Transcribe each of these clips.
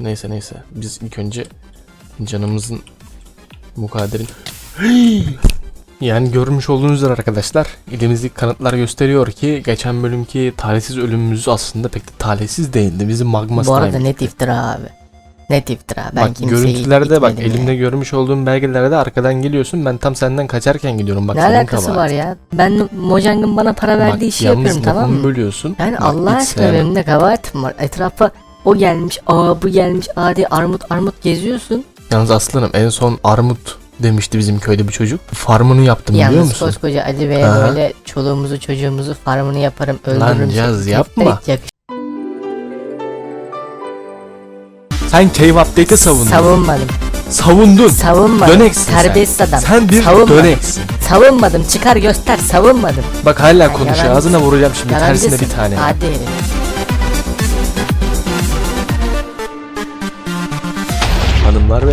Neyse neyse. Biz ilk önce canımızın mukaderin yani görmüş olduğunuz üzere arkadaşlar elimizdeki kanıtlar gösteriyor ki geçen bölümki talihsiz ölümümüz aslında pek de talihsiz değildi. Bizim magma Bu arada net iftira abi. Net iftira. Ben bak görüntülerde bak elimde görmüş olduğum belgelerde arkadan geliyorsun. Ben tam senden kaçarken gidiyorum. Bak Ne alakası kabahatin. var ya? Ben Mojang'ın bana para verdiği Bak, işi yapıyorum tamam mı? bölüyorsun. Yani Bak, Allah aşkına benim de kabahatim var. Etrafa o gelmiş, aa bu gelmiş, aa diye armut armut geziyorsun. Yalnız aslanım en son armut demişti bizim köyde bir çocuk. Farmını yaptım biliyor Yalnız musun? koskoca Ali Bey'e Aha. böyle çoluğumuzu çocuğumuzu farmını yaparım öldürürüm. Lan seni. Caz, Siktir yapma. et, yakış- Sen Cave Update'e savundun. Savunmadım. Savundun. Savunmadım. Döneksin Terbiyesiz sen. adam. Sen bir Savunmadım. döneksin. Savunmadım. Çıkar göster. Savunmadım. Bak hala konuşuyor. yalancısın. Ağzına vuracağım şimdi Yalancısın. tersine bir tane. Hadi herif.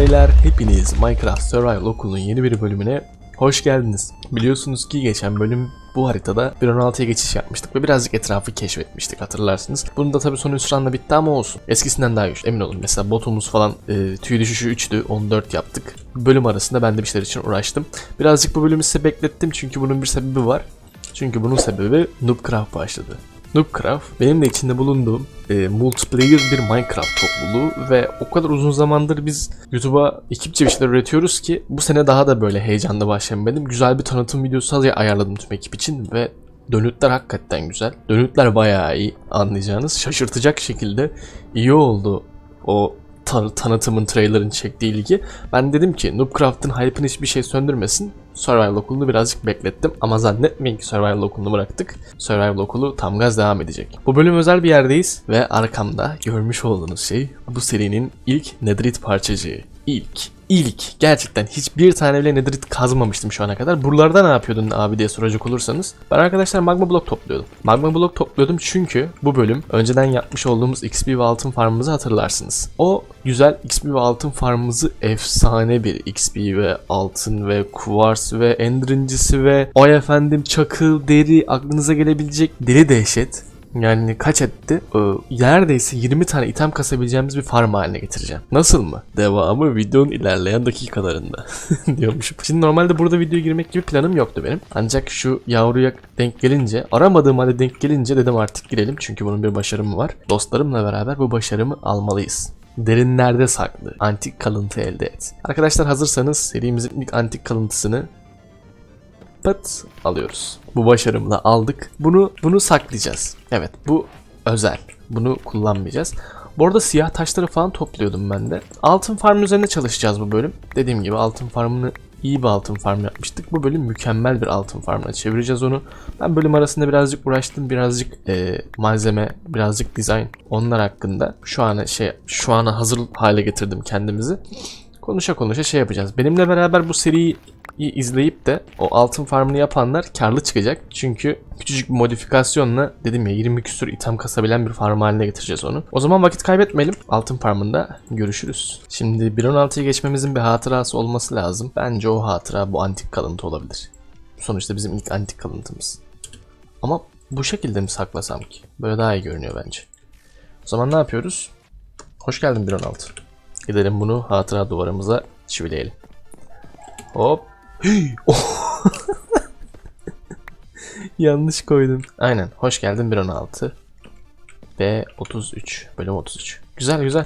Beyler hepiniz Minecraft Survival Okulu'nun yeni bir bölümüne hoş geldiniz. Biliyorsunuz ki geçen bölüm bu haritada 1.16'ya geçiş yapmıştık ve birazcık etrafı keşfetmiştik hatırlarsınız. Bunun da tabii sonu hüsranla bitti ama olsun. Eskisinden daha güçlü emin olun. Mesela botumuz falan e, tüy düşüşü 3'tü 14 yaptık. Bölüm arasında ben de bir şeyler için uğraştım. Birazcık bu bölümü size beklettim çünkü bunun bir sebebi var. Çünkü bunun sebebi Noobcraft başladı. Noobcraft benim de içinde bulunduğum e, multiplayer bir Minecraft topluluğu ve o kadar uzun zamandır biz YouTube'a ekipçe bir şeyler üretiyoruz ki bu sene daha da böyle heyecanlı başlamadım. Güzel bir tanıtım videosu ayarladım tüm ekip için ve dönütler hakikaten güzel. Dönütler bayağı iyi anlayacağınız. Şaşırtacak şekilde iyi oldu o tan- tanıtımın, trailer'ın çektiği ilgi. Ben dedim ki Noobcraft'ın hype'ını hiçbir şey söndürmesin. Survival okulunu birazcık beklettim ama zannetmeyin ki Survival okulunu bıraktık. Survival okulu tam gaz devam edecek. Bu bölüm özel bir yerdeyiz ve arkamda görmüş olduğunuz şey bu serinin ilk Netherite parçacığı. İlk. İlk. Gerçekten hiçbir tane bile Netherite kazmamıştım şu ana kadar. Buralarda ne yapıyordun abi diye soracak olursanız. Ben arkadaşlar magma blok topluyordum. Magma blok topluyordum çünkü bu bölüm önceden yapmış olduğumuz XP ve altın farmımızı hatırlarsınız. O güzel XP ve altın farmımızı efsane bir XP ve altın ve kuvars ve endirincisi ve ay efendim çakıl, deri aklınıza gelebilecek deli dehşet yani kaç etti? Ee, neredeyse 20 tane item kasabileceğimiz bir farm haline getireceğim. Nasıl mı? Devamı videonun ilerleyen dakikalarında diyormuşum. Şimdi normalde burada videoya girmek gibi planım yoktu benim. Ancak şu yavruya denk gelince, aramadığım halde denk gelince dedim artık girelim. Çünkü bunun bir başarımı var. Dostlarımla beraber bu başarımı almalıyız. Derinlerde saklı. Antik kalıntı elde et. Arkadaşlar hazırsanız serimizin ilk antik kalıntısını pıt alıyoruz. Bu başarımla aldık. Bunu bunu saklayacağız. Evet bu özel. Bunu kullanmayacağız. Bu arada siyah taşları falan topluyordum ben de. Altın farm üzerine çalışacağız bu bölüm. Dediğim gibi altın farmını iyi bir altın farm yapmıştık. Bu bölüm mükemmel bir altın farmına çevireceğiz onu. Ben bölüm arasında birazcık uğraştım. Birazcık e, malzeme, birazcık dizayn onlar hakkında şu ana şey şu ana hazır hale getirdim kendimizi. Konuşa konuşa şey yapacağız. Benimle beraber bu seriyi izleyip de o altın farmını yapanlar karlı çıkacak. Çünkü küçücük bir modifikasyonla dedim ya 20 küsur item kasabilen bir farm haline getireceğiz onu. O zaman vakit kaybetmeyelim. Altın farmında görüşürüz. Şimdi 1.16'ya geçmemizin bir hatırası olması lazım. Bence o hatıra bu antik kalıntı olabilir. Sonuçta bizim ilk antik kalıntımız. Ama bu şekilde mi saklasam ki? Böyle daha iyi görünüyor bence. O zaman ne yapıyoruz? Hoş geldin 1.16. Gidelim bunu hatıra duvarımıza çivileyelim. Hop. Oh. Yanlış koydum. Aynen. Hoş geldin 1.16. B 33. Bölüm 33. Güzel güzel.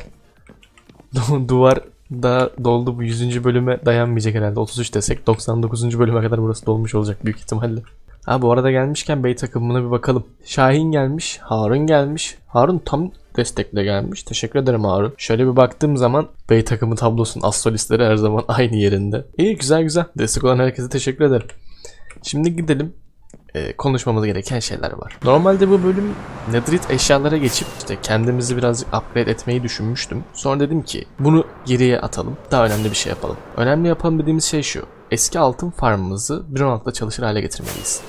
Du- Duvar da doldu bu 100. bölüme dayanmayacak herhalde. 33 desek 99. bölüme kadar burası dolmuş olacak büyük ihtimalle. Ha bu arada gelmişken bey takımına bir bakalım. Şahin gelmiş, Harun gelmiş. Harun tam destekle gelmiş. Teşekkür ederim Harun. Şöyle bir baktığım zaman bey takımı tablosunun astrolistleri her zaman aynı yerinde. İyi güzel güzel. Destek olan herkese teşekkür ederim. Şimdi gidelim. Ee, konuşmamız gereken şeyler var. Normalde bu bölüm Netherite eşyalara geçip işte kendimizi birazcık upgrade etmeyi düşünmüştüm. Sonra dedim ki bunu geriye atalım. Daha önemli bir şey yapalım. Önemli yapalım dediğimiz şey şu. Eski altın farmımızı 1.16'da çalışır hale getirmeliyiz.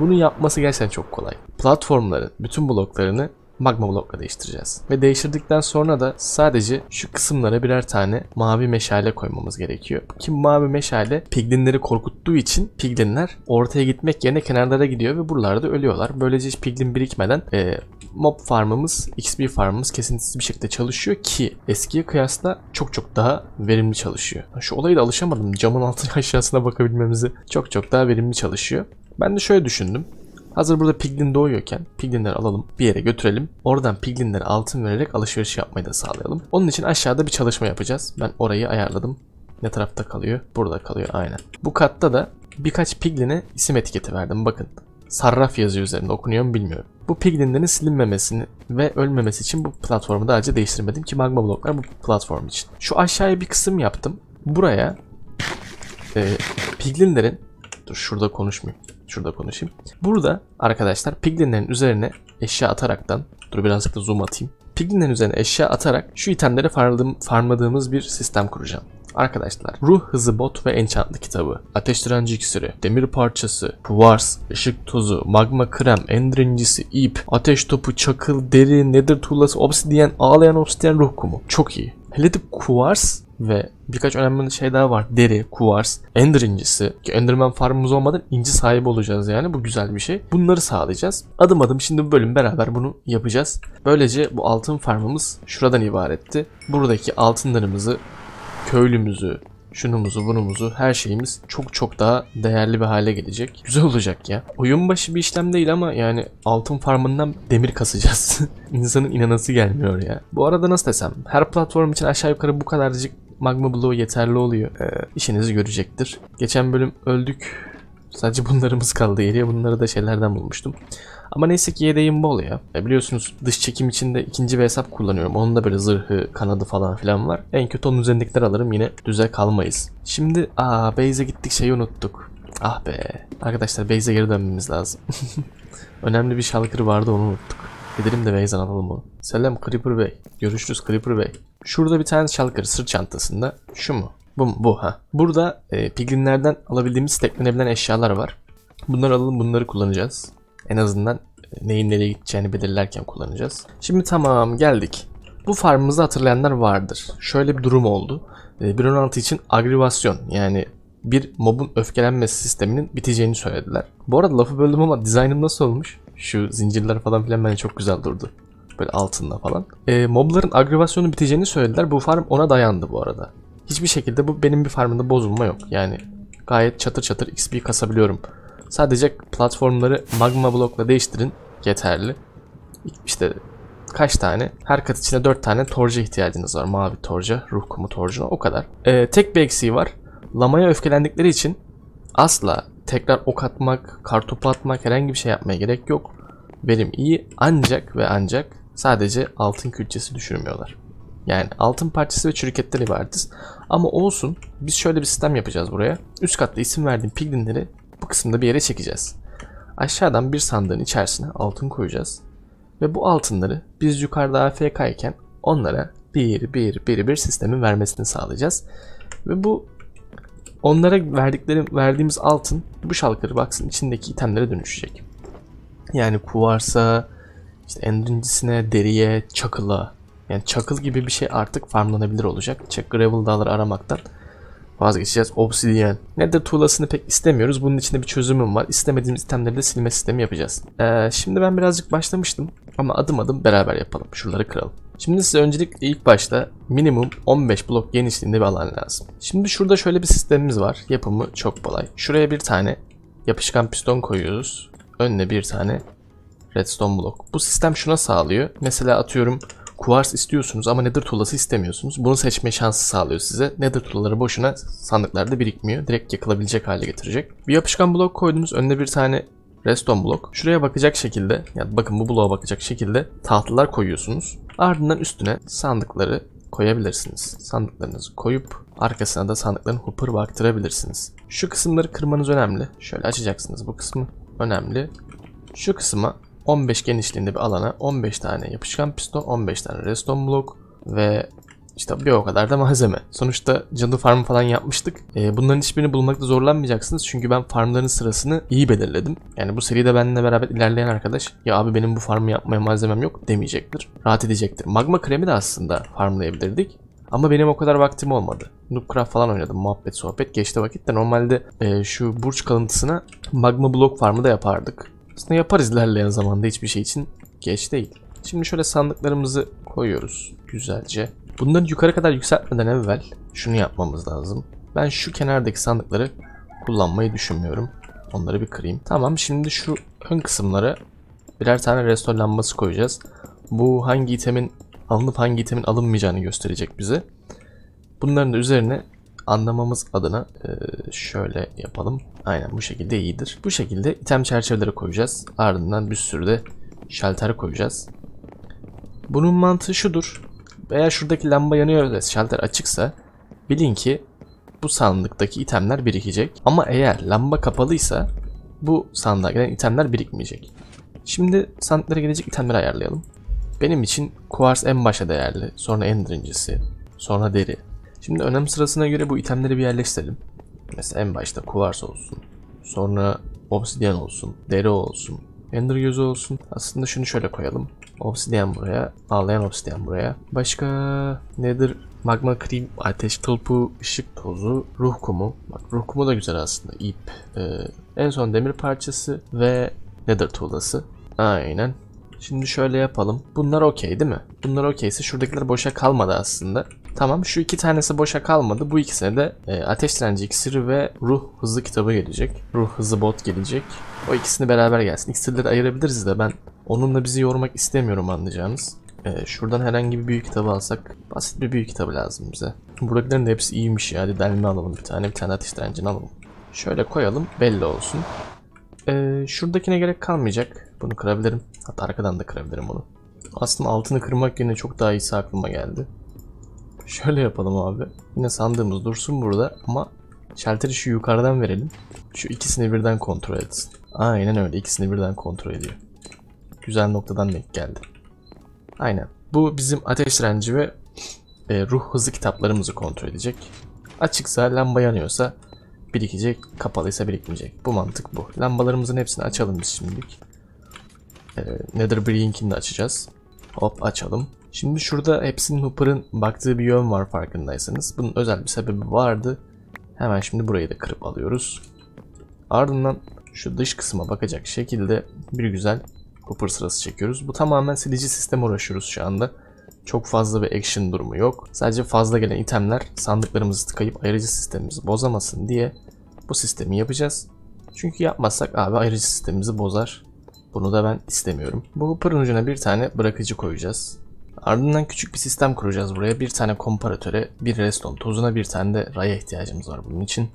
Bunu yapması gerçekten çok kolay. Platformların bütün bloklarını magma blokla değiştireceğiz. Ve değiştirdikten sonra da sadece şu kısımlara birer tane mavi meşale koymamız gerekiyor. Ki mavi meşale piglinleri korkuttuğu için piglinler ortaya gitmek yerine kenarlara gidiyor ve buralarda ölüyorlar. Böylece hiç piglin birikmeden e, mob farmımız, XP farmımız kesintisiz bir şekilde çalışıyor ki eskiye kıyasla çok çok daha verimli çalışıyor. Şu olayı da alışamadım. Camın altı aşağısına bakabilmemizi çok çok daha verimli çalışıyor. Ben de şöyle düşündüm. Hazır burada piglin doğuyorken piglinleri alalım bir yere götürelim. Oradan piglinlere altın vererek alışveriş yapmayı da sağlayalım. Onun için aşağıda bir çalışma yapacağız. Ben orayı ayarladım. Ne tarafta kalıyor? Burada kalıyor aynen. Bu katta da birkaç pigline isim etiketi verdim. Bakın Sarraf yazıyor üzerinde okunuyor mu bilmiyorum. Bu piglinlerin silinmemesini ve ölmemesi için bu platformu daha önce değiştirmedim ki magma bloklar bu platform için. Şu aşağıya bir kısım yaptım. Buraya e, piglinlerin dur şurada konuşmayayım. Şurada konuşayım. Burada arkadaşlar piglinlerin üzerine eşya ataraktan dur birazcık da zoom atayım. Piglinlerin üzerine eşya atarak şu itemleri farmladığım, farmladığımız bir sistem kuracağım. Arkadaşlar ruh hızı bot ve enchantlı kitabı, ateş direnci iksiri, demir parçası, kuvars, ışık tozu, magma krem, ender incisi, ip, ateş topu, çakıl, deri, nether tuğlası, obsidiyen, ağlayan obsidiyen ruh kumu. Çok iyi. Hele de kuvars ve birkaç önemli şey daha var. Deri, kuvars, ender incisi. Ki enderman farmımız olmadan inci sahibi olacağız yani. Bu güzel bir şey. Bunları sağlayacağız. Adım adım şimdi bu bölüm beraber bunu yapacağız. Böylece bu altın farmımız şuradan ibaretti. Buradaki altınlarımızı köylümüzü, şunumuzu, bunumuzu, her şeyimiz çok çok daha değerli bir hale gelecek. Güzel olacak ya. Oyun başı bir işlem değil ama yani altın farmından demir kasacağız. İnsanın inanası gelmiyor ya. Bu arada nasıl desem, her platform için aşağı yukarı bu kadarcık magma bloğu yeterli oluyor. Ee, işinizi görecektir. Geçen bölüm öldük. Sadece bunlarımız kaldı geriye. Bunları da şeylerden bulmuştum. Ama neyse ki yedeğim bol ya. E biliyorsunuz dış çekim için de ikinci bir hesap kullanıyorum. Onun da böyle zırhı, kanadı falan filan var. En kötü onun üzerindekileri alırım yine düze kalmayız. Şimdi aa base'e gittik şeyi unuttuk. Ah be. Arkadaşlar base'e geri dönmemiz lazım. Önemli bir şalkır vardı onu unuttuk. Gidelim de base'den alalım onu. Selam Creeper Bey. Görüşürüz Creeper Bey. Şurada bir tane şalkır sırt çantasında. Şu mu? Bu mu? Bu ha. Burada e, piglinlerden alabildiğimiz teklenebilen eşyalar var. Bunları alalım bunları kullanacağız. En azından e, neyin nereye gideceğini belirlerken kullanacağız. Şimdi tamam geldik. Bu farmımızı hatırlayanlar vardır. Şöyle bir durum oldu. E, 1.16 için agrivasyon yani bir mobun öfkelenmesi sisteminin biteceğini söylediler. Bu arada lafı böldüm ama dizaynım nasıl olmuş? Şu zincirler falan filan bence çok güzel durdu. Böyle altında falan. E, mobların agrivasyonu biteceğini söylediler. Bu farm ona dayandı bu arada. Hiçbir şekilde bu benim bir farmında bozulma yok. Yani gayet çatır çatır XP kasabiliyorum. Sadece platformları magma blokla değiştirin yeterli. İşte kaç tane? Her kat içinde 4 tane torca ihtiyacınız var. Mavi torca, ruh kumu torcuna o kadar. Ee, tek bir eksiği var. Lamaya öfkelendikleri için asla tekrar ok atmak, kartopu atmak herhangi bir şey yapmaya gerek yok. Benim iyi ancak ve ancak sadece altın külçesi düşürmüyorlar. Yani altın parçası ve çürüketten ibaretiz. Ama olsun biz şöyle bir sistem yapacağız buraya. Üst katta isim verdiğim piglinleri bu kısımda bir yere çekeceğiz. Aşağıdan bir sandığın içerisine altın koyacağız. Ve bu altınları biz yukarıda AFK iken onlara bir bir bir bir sistemin vermesini sağlayacağız. Ve bu onlara verdikleri verdiğimiz altın bu şalkırı baksın içindeki itemlere dönüşecek. Yani kuvarsa, işte endrincisine, deriye, çakıla. Yani çakıl gibi bir şey artık farmlanabilir olacak. Çak gravel dağları aramaktan vazgeçeceğiz. Obsidian. Nether tuğlasını pek istemiyoruz. Bunun içinde bir çözümüm var. İstemediğimiz itemleri de silme sistemi yapacağız. Ee, şimdi ben birazcık başlamıştım. Ama adım adım beraber yapalım. Şuraları kıralım. Şimdi size öncelikle ilk başta minimum 15 blok genişliğinde bir alan lazım. Şimdi şurada şöyle bir sistemimiz var. Yapımı çok kolay. Şuraya bir tane yapışkan piston koyuyoruz. Önüne bir tane redstone blok. Bu sistem şuna sağlıyor. Mesela atıyorum Kuvars istiyorsunuz ama Nether tuğlası istemiyorsunuz. Bunu seçme şansı sağlıyor size. Nether tuğlaları boşuna sandıklarda birikmiyor. Direkt yakılabilecek hale getirecek. Bir yapışkan blok koydunuz. Önüne bir tane redstone blok. Şuraya bakacak şekilde, yani bakın bu bloğa bakacak şekilde tahtalar koyuyorsunuz. Ardından üstüne sandıkları koyabilirsiniz. Sandıklarınızı koyup arkasına da sandıkların hopper baktırabilirsiniz. Şu kısımları kırmanız önemli. Şöyle açacaksınız bu kısmı. Önemli. Şu kısma 15 genişliğinde bir alana 15 tane yapışkan piston, 15 tane redstone blok ve işte bir o kadar da malzeme. Sonuçta cadı farm falan yapmıştık. Ee, bunların hiçbirini bulmakta zorlanmayacaksınız. Çünkü ben farmların sırasını iyi belirledim. Yani bu seride benimle beraber ilerleyen arkadaş ya abi benim bu farmı yapmaya malzemem yok demeyecektir. Rahat edecektir. Magma kremi de aslında farmlayabilirdik. Ama benim o kadar vaktim olmadı. Noobcraft falan oynadım. Muhabbet sohbet geçti vakit de normalde e, şu burç kalıntısına magma blok farmı da yapardık. Aslında yaparız ilerleyen zamanda hiçbir şey için geç değil. Şimdi şöyle sandıklarımızı koyuyoruz güzelce. Bunları yukarı kadar yükseltmeden evvel şunu yapmamız lazım. Ben şu kenardaki sandıkları kullanmayı düşünmüyorum. Onları bir kırayım. Tamam şimdi şu ön kısımlara birer tane restore lambası koyacağız. Bu hangi itemin alınıp hangi itemin alınmayacağını gösterecek bize. Bunların da üzerine anlamamız adına eee, şöyle yapalım. Aynen bu şekilde iyidir. Bu şekilde item çerçeveleri koyacağız. Ardından bir sürü de şalter koyacağız. Bunun mantığı şudur. Eğer şuradaki lamba yanıyor ve şalter açıksa bilin ki bu sandıktaki itemler birikecek. Ama eğer lamba kapalıysa bu sandığa gelen itemler birikmeyecek. Şimdi sandıklara gelecek itemleri ayarlayalım. Benim için Quartz en başa değerli, sonra Ender incisi, sonra deri. Şimdi önem sırasına göre bu itemleri bir yerleştirelim. Mesela en başta Quartz olsun, sonra Obsidian olsun, deri olsun, Ender gözü olsun. Aslında şunu şöyle koyalım. Obsidian buraya, ağlayan obsidian buraya. Başka nedir? Magma cream, ateş tulpu, ışık tozu, ruh kumu. Bak ruh kumu da güzel aslında. İp. Ee, en son demir parçası ve nether tuğlası. Aynen. Şimdi şöyle yapalım. Bunlar okey değil mi? Bunlar okeyse şuradakiler boşa kalmadı aslında. Tamam şu iki tanesi boşa kalmadı. Bu ikisine de e, ateş direnci iksiri ve ruh hızı kitabı gelecek. Ruh hızı bot gelecek. O ikisini beraber gelsin. İksirleri ayırabiliriz de ben onunla bizi yormak istemiyorum anlayacağınız. E, şuradan herhangi bir büyük kitabı alsak basit bir büyük kitabı lazım bize. Buradakilerin de hepsi iyiymiş ya. Hadi delme alalım bir tane. Bir tane ateş direncini alalım. Şöyle koyalım. Belli olsun. Ee, şuradakine gerek kalmayacak. Bunu kırabilirim. Hatta arkadan da kırabilirim bunu. Aslında altını kırmak yerine çok daha iyisi aklıma geldi. Şöyle yapalım abi. Yine sandığımız dursun burada ama şalteri şu yukarıdan verelim. Şu ikisini birden kontrol etsin. Aynen öyle ikisini birden kontrol ediyor. Güzel noktadan denk geldi. Aynen. Bu bizim ateş direnci ve e, ruh hızı kitaplarımızı kontrol edecek. Açıksa lamba yanıyorsa birikecek, kapalıysa birikmeyecek. Bu mantık bu. Lambalarımızın hepsini açalım biz şimdilik. Ee, Nether Brink'ini de açacağız. Hop açalım. Şimdi şurada hepsinin Hooper'ın baktığı bir yön var farkındaysanız. Bunun özel bir sebebi vardı. Hemen şimdi burayı da kırıp alıyoruz. Ardından şu dış kısma bakacak şekilde bir güzel Hooper sırası çekiyoruz. Bu tamamen silici sisteme uğraşıyoruz şu anda. Çok fazla bir action durumu yok. Sadece fazla gelen itemler sandıklarımızı tıkayıp ayırıcı sistemimizi bozamasın diye bu sistemi yapacağız. Çünkü yapmazsak abi ayırıcı sistemimizi bozar. Bunu da ben istemiyorum. Bu pırın ucuna bir tane bırakıcı koyacağız. Ardından küçük bir sistem kuracağız buraya. Bir tane komparatöre, bir redstone tozuna, bir tane de raya ihtiyacımız var bunun için.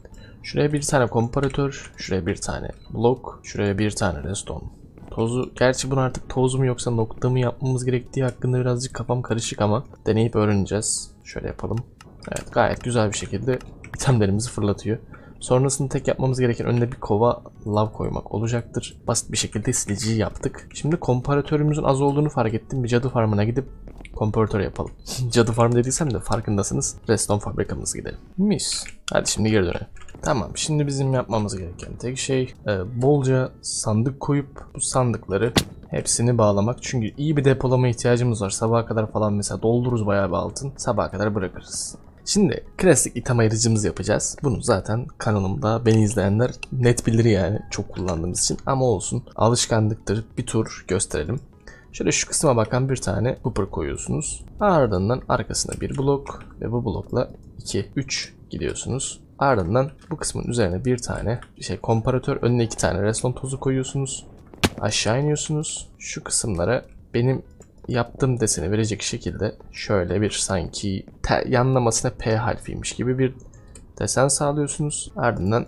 Şuraya bir tane komparatör, şuraya bir tane blok, şuraya bir tane redstone tozu. Gerçi bunu artık toz yoksa nokta mı yapmamız gerektiği hakkında birazcık kafam karışık ama deneyip öğreneceğiz. Şöyle yapalım. Evet gayet güzel bir şekilde itemlerimizi fırlatıyor. Sonrasında tek yapmamız gereken önüne bir kova lav koymak olacaktır. Basit bir şekilde siliciyi yaptık. Şimdi komparatörümüzün az olduğunu fark ettim. Bir cadı farmına gidip komparatör yapalım. cadı farm dediysem de farkındasınız. Redstone fabrikamıza gidelim. Mis. Hadi şimdi geri dönelim. Tamam şimdi bizim yapmamız gereken tek şey e, bolca sandık koyup bu sandıkları hepsini bağlamak. Çünkü iyi bir depolama ihtiyacımız var. Sabaha kadar falan mesela doldururuz bayağı bir altın. Sabaha kadar bırakırız. Şimdi klasik item ayırıcımızı yapacağız. Bunu zaten kanalımda beni izleyenler net bilir yani çok kullandığımız için. Ama olsun alışkanlıktır bir tur gösterelim. Şöyle şu kısma bakan bir tane hooper koyuyorsunuz. Ardından arkasına bir blok ve bu blokla 2, 3 gidiyorsunuz. Ardından bu kısmın üzerine bir tane şey komparatör önüne iki tane redstone tozu koyuyorsunuz. Aşağı iniyorsunuz. Şu kısımlara benim yaptığım deseni verecek şekilde şöyle bir sanki yanlamasına P harfiymiş gibi bir desen sağlıyorsunuz. Ardından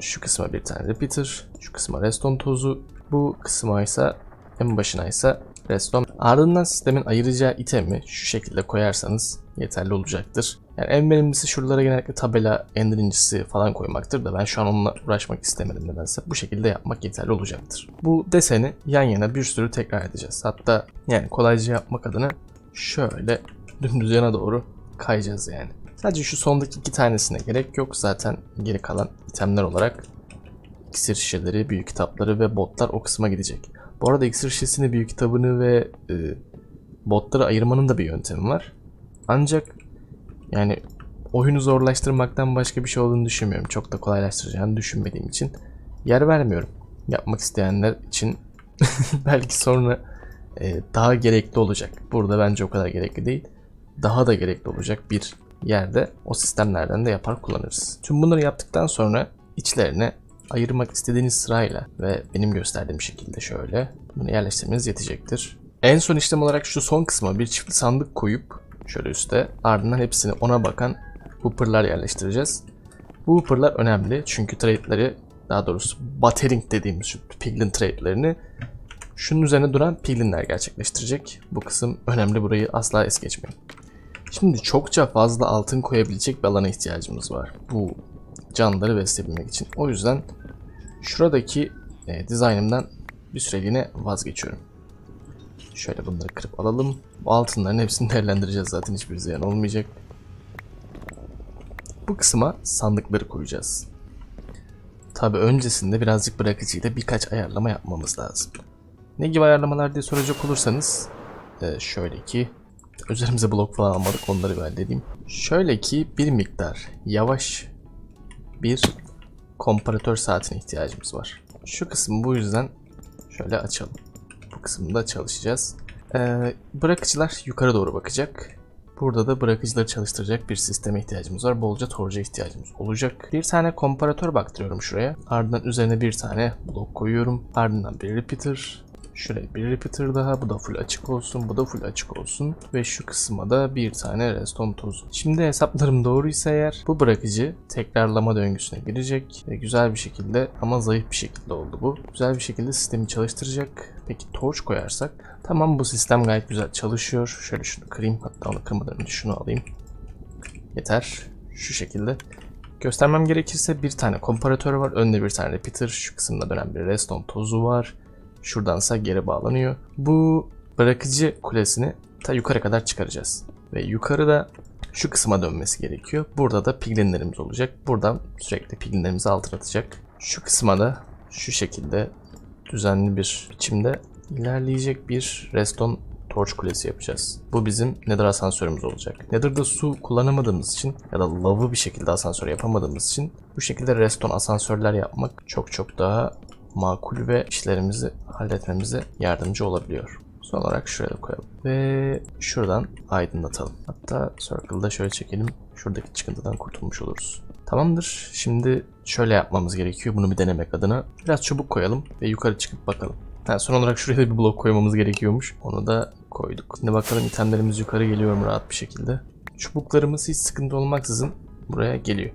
şu kısma bir tane repeater, şu kısma redstone tozu, bu kısma ise en başına ise redstone. Ardından sistemin ayıracağı itemi şu şekilde koyarsanız yeterli olacaktır. Yani en verimlisi şuralara genellikle tabela, ender incisi falan koymaktır da ben şu an onunla uğraşmak istemedim nedense. Bu şekilde yapmak yeterli olacaktır. Bu deseni yan yana bir sürü tekrar edeceğiz. Hatta yani kolayca yapmak adına şöyle dümdüz yana doğru kayacağız yani. Sadece şu sondaki iki tanesine gerek yok. Zaten geri kalan itemler olarak iksir şişeleri, büyük kitapları ve botlar o kısma gidecek. Bu arada iksir şişesini, büyük kitabını ve e, botları ayırmanın da bir yöntemi var. Ancak yani oyunu zorlaştırmaktan başka bir şey olduğunu düşünmüyorum. Çok da kolaylaştıracağını düşünmediğim için yer vermiyorum. Yapmak isteyenler için belki sonra e, daha gerekli olacak. Burada bence o kadar gerekli değil. Daha da gerekli olacak bir yerde o sistemlerden de yapar kullanırız. Tüm bunları yaptıktan sonra içlerine ayırmak istediğiniz sırayla ve benim gösterdiğim şekilde şöyle bunu yerleştirmeniz yetecektir. En son işlem olarak şu son kısma bir çiftli sandık koyup şöyle üstte ardından hepsini ona bakan hooper'lar yerleştireceğiz. Bu hooper'lar önemli çünkü trade'leri daha doğrusu buttering dediğimiz şu piglin trade'lerini şunun üzerine duran piglinler gerçekleştirecek. Bu kısım önemli burayı asla es geçmeyin. Şimdi çokça fazla altın koyabilecek bir alana ihtiyacımız var. Bu canlıları besleyebilmek için. O yüzden şuradaki e, dizaynımdan bir süreliğine vazgeçiyorum. Şöyle bunları kırıp alalım. Bu altınların hepsini değerlendireceğiz zaten hiçbir ziyan olmayacak. Bu kısma sandıkları koyacağız. Tabi öncesinde birazcık bırakıcıyla birkaç ayarlama yapmamız lazım. Ne gibi ayarlamalar diye soracak olursanız e, şöyle ki üzerimize blok falan almadık onları bir halledeyim. Şöyle ki bir miktar yavaş bir komparatör saatine ihtiyacımız var. Şu kısmı bu yüzden şöyle açalım. Bu kısımda çalışacağız. Ee, bırakıcılar yukarı doğru bakacak. Burada da bırakıcıları çalıştıracak bir sisteme ihtiyacımız var. Bolca torca ihtiyacımız olacak. Bir tane komparatör baktırıyorum şuraya. Ardından üzerine bir tane blok koyuyorum. Ardından bir repeater. Şuraya bir repeater daha. Bu da full açık olsun. Bu da full açık olsun. Ve şu kısma da bir tane redstone tozu. Şimdi hesaplarım doğruysa eğer bu bırakıcı tekrarlama döngüsüne girecek. Ve güzel bir şekilde ama zayıf bir şekilde oldu bu. Güzel bir şekilde sistemi çalıştıracak. Peki torch koyarsak. Tamam bu sistem gayet güzel çalışıyor. Şöyle şunu kırayım. Hatta onu kırmadan önce şunu alayım. Yeter. Şu şekilde. Göstermem gerekirse bir tane komparatör var. Önde bir tane repeater. Şu kısımda dönen bir redstone tozu var. Şuradansa geri bağlanıyor. Bu bırakıcı kulesini ta yukarı kadar çıkaracağız. Ve yukarıda şu kısma dönmesi gerekiyor. Burada da piglinlerimiz olacak. Buradan sürekli piglinlerimizi altına atacak. Şu kısma da şu şekilde düzenli bir biçimde ilerleyecek bir reston torch kulesi yapacağız. Bu bizim nether asansörümüz olacak. Nether'da su kullanamadığımız için ya da lavı bir şekilde asansör yapamadığımız için bu şekilde reston asansörler yapmak çok çok daha makul ve işlerimizi halletmemize yardımcı olabiliyor. Son olarak şuraya da koyalım. Ve şuradan aydınlatalım. Hatta circle'da şöyle çekelim. Şuradaki çıkıntıdan kurtulmuş oluruz. Tamamdır. Şimdi şöyle yapmamız gerekiyor bunu bir denemek adına. Biraz çubuk koyalım ve yukarı çıkıp bakalım. Ha, son olarak şuraya da bir blok koymamız gerekiyormuş. Onu da koyduk. Şimdi bakalım itemlerimiz yukarı geliyor mu rahat bir şekilde. Çubuklarımız hiç sıkıntı olmaksızın buraya geliyor.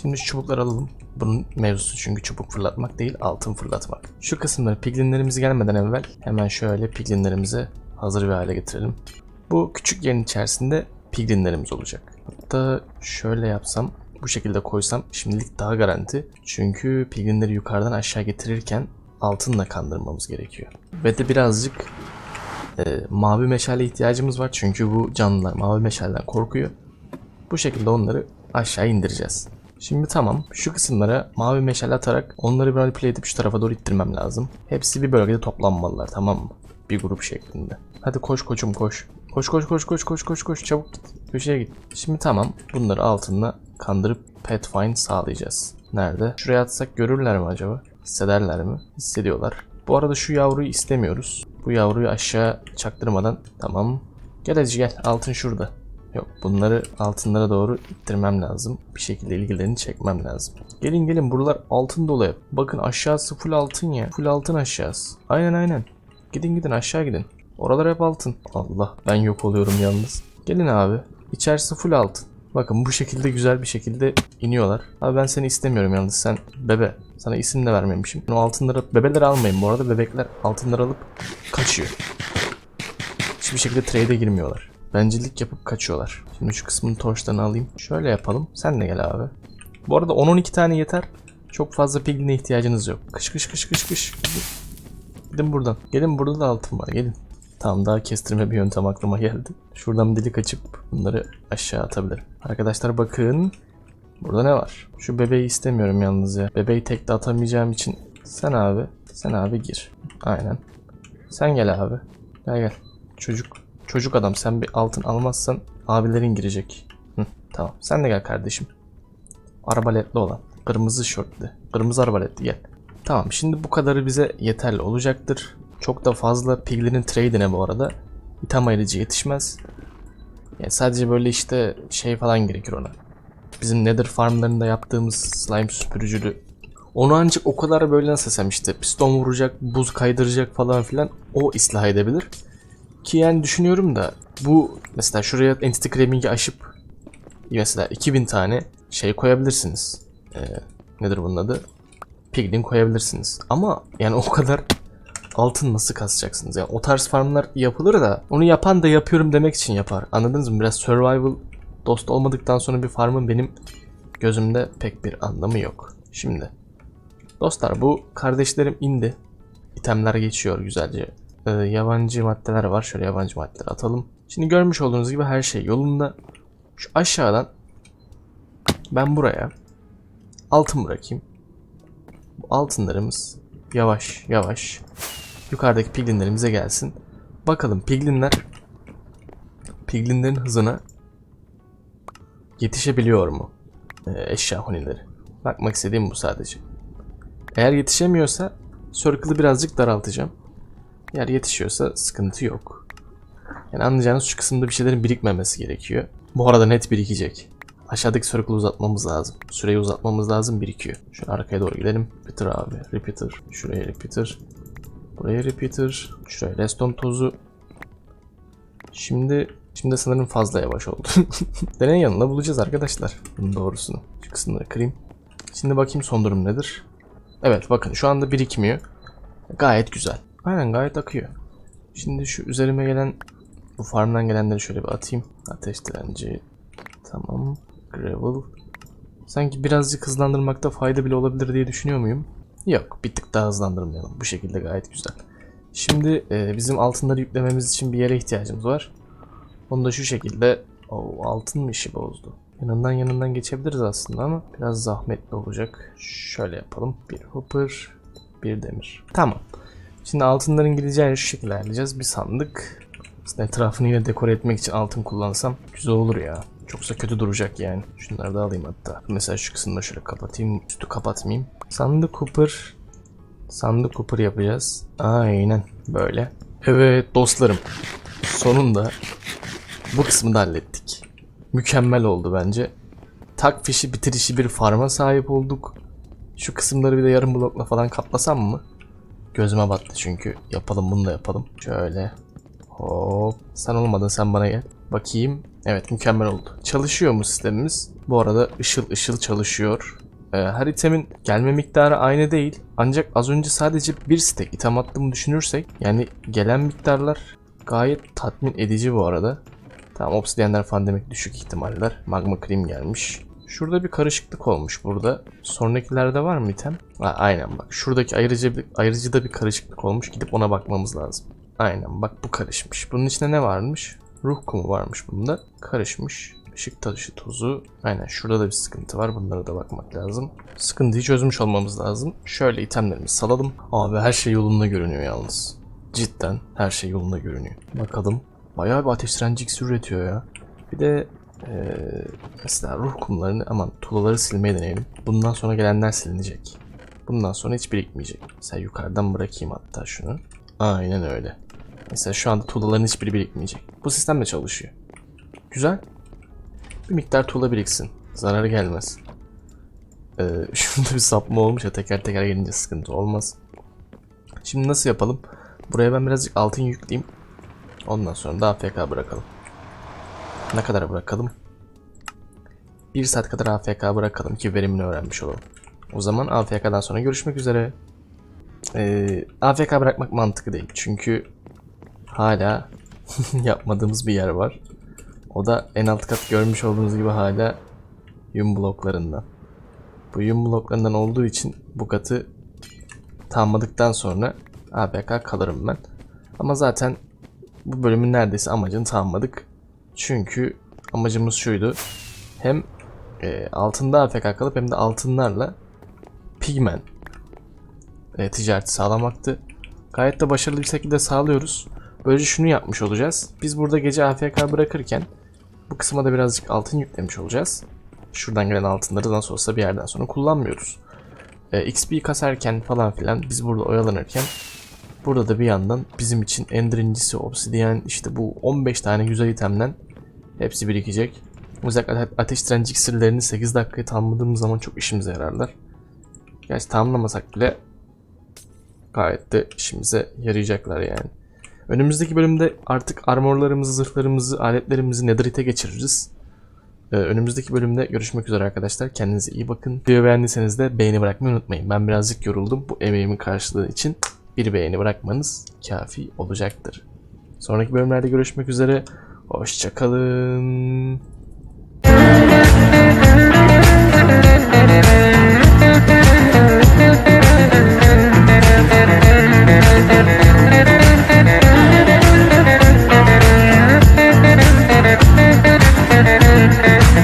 Şimdi şu çubukları alalım. Bunun mevzusu çünkü çubuk fırlatmak değil altın fırlatmak. Şu kısımları piglinlerimiz gelmeden evvel hemen şöyle piglinlerimizi hazır bir hale getirelim. Bu küçük yerin içerisinde piglinlerimiz olacak. Hatta şöyle yapsam bu şekilde koysam şimdilik daha garanti. Çünkü piglinleri yukarıdan aşağı getirirken altınla kandırmamız gerekiyor. Ve de birazcık e, mavi meşale ihtiyacımız var. Çünkü bu canlılar mavi meşaleden korkuyor. Bu şekilde onları aşağı indireceğiz. Şimdi tamam. Şu kısımlara mavi meşale atarak onları manipüle edip şu tarafa doğru ittirmem lazım. Hepsi bir bölgede toplanmalılar tamam mı? Bir grup şeklinde. Hadi koş koçum koş. Koş koş koş koş koş koş koş çabuk git. Köşeye git. Şimdi tamam. Bunları altında kandırıp pet find sağlayacağız. Nerede? Şuraya atsak görürler mi acaba? Hissederler mi? Hissediyorlar. Bu arada şu yavruyu istemiyoruz. Bu yavruyu aşağı çaktırmadan tamam. Gel hadi gel altın şurada. Yok bunları altınlara doğru ittirmem lazım. Bir şekilde ilgilerini çekmem lazım. Gelin gelin buralar altın dolu hep. Bakın aşağısı full altın ya. Full altın aşağısı. Aynen aynen. Gidin gidin aşağı gidin. Oralar hep altın. Allah ben yok oluyorum yalnız. Gelin abi. İçerisi full altın. Bakın bu şekilde güzel bir şekilde iniyorlar. Abi ben seni istemiyorum yalnız sen bebe. Sana isim de vermemişim. O altınları bebeleri almayın bu arada. Bebekler altınları alıp kaçıyor. Hiçbir şekilde trade'e girmiyorlar. Bencillik yapıp kaçıyorlar. Şimdi şu kısmını torçlarını alayım. Şöyle yapalım. Sen de gel abi. Bu arada 10-12 tane yeter. Çok fazla pigline ihtiyacınız yok. Kış kış kış kış kış. Gidin buradan. Gelin burada da altın var. Gelin. Tamam daha kestirme bir yöntem aklıma geldi. Şuradan bir delik açıp bunları aşağı atabilirim. Arkadaşlar bakın. Burada ne var? Şu bebeği istemiyorum yalnız ya. Bebeği tek de atamayacağım için. Sen abi. Sen abi gir. Aynen. Sen gel abi. Gel gel. Çocuk. Çocuk adam sen bir altın almazsan abilerin girecek. Hı, tamam. Sen de gel kardeşim. Arbaletli olan. Kırmızı şortlu. Kırmızı arbaletli gel. Tamam şimdi bu kadarı bize yeterli olacaktır. Çok da fazla piglinin trade'ine bu arada item ayrıcı yetişmez. Yani sadece böyle işte şey falan gerekir ona. Bizim nether farmlarında yaptığımız slime süpürücülü. Onu ancak o kadar böyle nasıl desem işte piston vuracak, buz kaydıracak falan filan o ıslah edebilir. Ki yani düşünüyorum da bu mesela şuraya entity cramming'i aşıp mesela 2000 tane şey koyabilirsiniz. Ee, nedir bunun adı? Piglin koyabilirsiniz. Ama yani o kadar altın nasıl kasacaksınız? Yani o tarz farmlar yapılır da onu yapan da yapıyorum demek için yapar. Anladınız mı? Biraz survival dost olmadıktan sonra bir farmın benim gözümde pek bir anlamı yok. Şimdi dostlar bu kardeşlerim indi. İtemler geçiyor güzelce. Ee, yabancı maddeler var. Şöyle yabancı maddeler atalım. Şimdi görmüş olduğunuz gibi her şey yolunda. Şu aşağıdan ben buraya altın bırakayım. Bu altınlarımız yavaş yavaş yukarıdaki piglinlerimize gelsin. Bakalım piglinler piglinlerin hızına yetişebiliyor mu? Ee, eşya hunileri. Bakmak istediğim bu sadece. Eğer yetişemiyorsa circle'ı birazcık daraltacağım. Eğer yetişiyorsa sıkıntı yok. Yani anlayacağınız şu kısımda bir şeylerin birikmemesi gerekiyor. Bu arada net birikecek. Aşağıdaki circle'ı uzatmamız lazım. Süreyi uzatmamız lazım birikiyor. Şu arkaya doğru gidelim. Repeater abi. Repeater. Şuraya repeater. Buraya repeater. Şuraya redstone tozu. Şimdi Şimdi sanırım fazla yavaş oldu. Deney yanında bulacağız arkadaşlar. Bunun doğrusunu. Şu kısımları kırayım. Şimdi bakayım son durum nedir? Evet bakın şu anda birikmiyor. Gayet güzel. Aynen gayet akıyor. Şimdi şu üzerime gelen bu farmdan gelenleri şöyle bir atayım. Ateş direnci. Tamam. Gravel. Sanki birazcık hızlandırmakta fayda bile olabilir diye düşünüyor muyum? Yok. Bir tık daha hızlandırmayalım. Bu şekilde gayet güzel. Şimdi e, bizim altınları yüklememiz için bir yere ihtiyacımız var. Onu da şu şekilde o altın mı işi bozdu. Yanından yanından geçebiliriz aslında ama biraz zahmetli olacak. Şöyle yapalım. Bir hopper, bir demir. Tamam. Şimdi altınların gideceği şu şekilde ayarlayacağız. Bir sandık. Aslında etrafını yine dekore etmek için altın kullansam güzel olur ya. Çoksa kötü duracak yani. Şunları da alayım hatta. Mesela şu kısımda şöyle kapatayım. Üstü kapatmayayım. Sandık hopper. Sandık hopper yapacağız. Aynen böyle. Evet dostlarım. Sonunda bu kısmı da hallettik. Mükemmel oldu bence. Tak fişi bitirişi bir farma sahip olduk. Şu kısımları bir de yarım blokla falan kaplasam mı? Gözüme battı çünkü. Yapalım bunu da yapalım. Şöyle. Hop. Sen olmadın sen bana gel. Bakayım. Evet mükemmel oldu. Çalışıyor mu sistemimiz? Bu arada ışıl ışıl çalışıyor. Ee, her itemin gelme miktarı aynı değil. Ancak az önce sadece bir stack item attığımı düşünürsek yani gelen miktarlar gayet tatmin edici bu arada. Tamam obsidyenler falan demek düşük ihtimaller. Magma cream gelmiş. Şurada bir karışıklık olmuş burada. Sonrakilerde var mı item? Ha, aynen bak. Şuradaki ayrıcı, ayrıcıda bir karışıklık olmuş. Gidip ona bakmamız lazım. Aynen bak bu karışmış. Bunun içinde ne varmış? Ruh kumu varmış bunda. Karışmış. Işık taşı tozu. Aynen şurada da bir sıkıntı var. Bunlara da bakmak lazım. Sıkıntıyı çözmüş olmamız lazım. Şöyle itemlerimizi salalım. Abi her şey yolunda görünüyor yalnız. Cidden her şey yolunda görünüyor. Bakalım. Bayağı bir ateş direnci üretiyor ya. Bir de eee, mesela ruh kumlarını aman tuğlaları silmeye deneyelim. Bundan sonra gelenler silinecek. Bundan sonra hiç birikmeyecek. Mesela yukarıdan bırakayım hatta şunu. Aynen öyle. Mesela şu anda tuğlaların hiçbiri birikmeyecek. Bu sistem de çalışıyor. Güzel. Bir miktar tuğla biriksin. Zararı gelmez. Ee, şurada bir sapma olmuş ya teker teker gelince sıkıntı olmaz. Şimdi nasıl yapalım? Buraya ben birazcık altın yükleyeyim. Ondan sonra da AFK bırakalım. Ne kadar bırakalım? 1 saat kadar AFK bırakalım ki verimini öğrenmiş olalım. O zaman AFK'dan sonra görüşmek üzere. Ee, AFK bırakmak mantıklı değil. Çünkü hala yapmadığımız bir yer var. O da en alt kat görmüş olduğunuz gibi hala yum bloklarından. Bu yum bloklarından olduğu için bu katı tamamladıktan sonra AFK kalırım ben. Ama zaten bu bölümün neredeyse amacını tamamladık. Çünkü amacımız şuydu. Hem e, altında AFK kalıp hem de altınlarla pigmen e, ticareti sağlamaktı. Gayet de başarılı bir şekilde sağlıyoruz. Böylece şunu yapmış olacağız. Biz burada gece AFK bırakırken bu kısma da birazcık altın yüklemiş olacağız. Şuradan gelen altınları nasıl olsa bir yerden sonra kullanmıyoruz. E, XP kasarken falan filan biz burada oyalanırken Burada da bir yandan bizim için Ender incisi, obsidiyen işte bu 15 tane güzel itemden hepsi birikecek. Özellikle ate- ateş direnci iksirlerini 8 dakikaya tamamladığımız zaman çok işimize yararlar. Gerçi tamamlamasak bile gayet de işimize yarayacaklar yani. Önümüzdeki bölümde artık armorlarımızı, zırhlarımızı, aletlerimizi netherite geçiririz. Ee, önümüzdeki bölümde görüşmek üzere arkadaşlar. Kendinize iyi bakın. Videoyu beğendiyseniz de beğeni bırakmayı unutmayın. Ben birazcık yoruldum. Bu emeğimin karşılığı için bir beğeni bırakmanız kafi olacaktır. Sonraki bölümlerde görüşmek üzere. Hoşçakalın.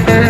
Thank